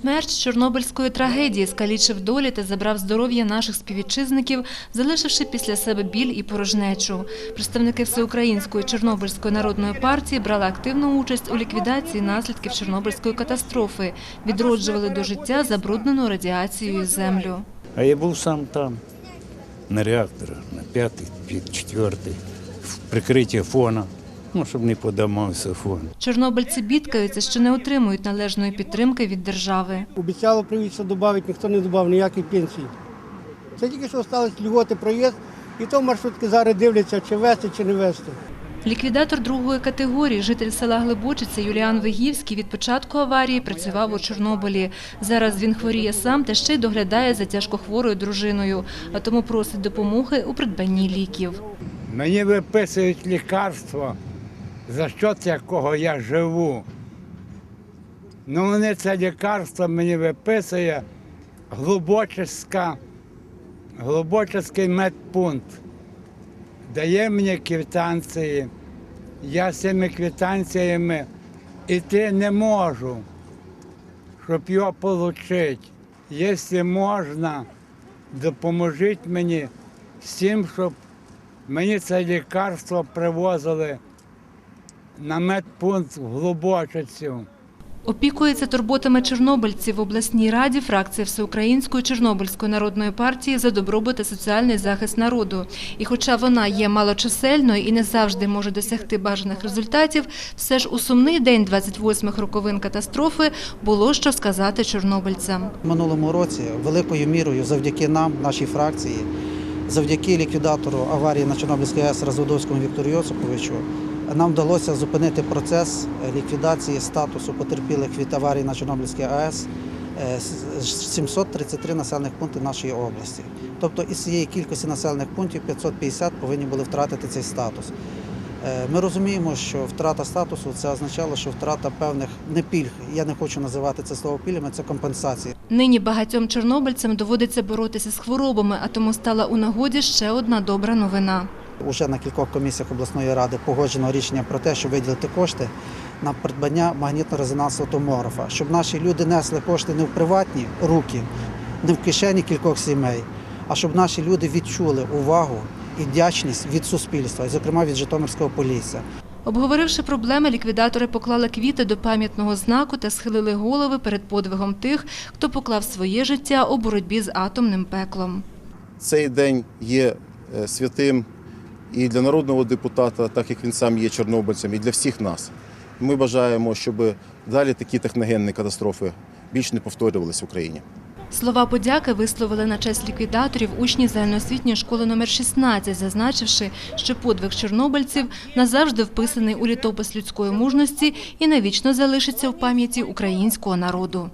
смерч Чорнобильської трагедії скалічив долі та забрав здоров'я наших співвітчизників, залишивши після себе біль і порожнечу. Представники Всеукраїнської Чорнобильської народної партії брали активну участь у ліквідації наслідків Чорнобильської катастрофи, відроджували до життя забруднену радіацією землю. А я був сам там, на реакторах, на п'ятий, четвертий, в прикритті фона, ну, щоб не подамався фон. Чорнобильці бідкаються, що не отримують належної підтримки від держави. Обіцяло правительство додати, ніхто не додав ніяких пенсій. Це тільки що сталося льготи проїзд, і то маршрутки зараз дивляться, чи вести, чи не вести. Ліквідатор другої категорії, житель села Глибочиця Юліан Вигівський від початку аварії працював у Чорнобилі. Зараз він хворіє сам та ще й доглядає за тяжкохворою дружиною, а тому просить допомоги у придбанні ліків. Мені виписують лікарство, за що якого я живу. Ну, вони це лікарство мені виписує Глибочиська, Глибочиський медпункт. Дає мені квитанції. Я з цими квитанціями йти не можу, щоб його отримати. Якщо можна, допоможіть мені з тим, щоб Мені це лікарство привозили на медпункт в Глибочицю. Опікується турботами чорнобильців в обласній раді фракція Всеукраїнської Чорнобильської народної партії за добробут та соціальний захист народу. І хоча вона є малочисельною і не завжди може досягти бажаних результатів, все ж у сумний день 28-х роковин катастрофи було що сказати чорнобильцям. Минулому році великою мірою завдяки нам, нашій фракції, завдяки ліквідатору аварії на Чорнобильській АЕС Розводовському Віктору Йосиповичу, нам вдалося зупинити процес ліквідації статусу потерпілих від аварії на Чорнобильській АЕС е, з 733 населених пунктів нашої області. Тобто із цієї кількості населених пунктів 550 повинні були втратити цей статус. Е, Ми розуміємо, що втрата статусу це означало, що втрата певних не пільг. Я не хочу називати це слово пільгами, це компенсації. Нині багатьом чорнобильцям доводиться боротися з хворобами, а тому стала у нагоді ще одна добра новина. Уже на кількох комісіях обласної ради погоджено рішення про те, щоб виділити кошти на придбання магнітно-резонансового томографа, щоб наші люди несли кошти не в приватні руки, не в кишені кількох сімей, а щоб наші люди відчули увагу і вдячність від суспільства, і, зокрема від Житомирського полісся. Обговоривши проблеми, ліквідатори поклали квіти до пам'ятного знаку та схилили голови перед подвигом тих, хто поклав своє життя у боротьбі з атомним пеклом. Цей день є е, святим і для народного депутата, так як він сам є чорнобильцем, і для всіх нас. Ми бажаємо, щоб далі такі техногенні катастрофи більш не повторювалися в Україні. Слова подяки висловили на честь ліквідаторів учні загальноосвітньої школи номер 16, зазначивши, що подвиг чорнобильців назавжди вписаний у літопис людської мужності і навічно залишиться в пам'яті українського народу.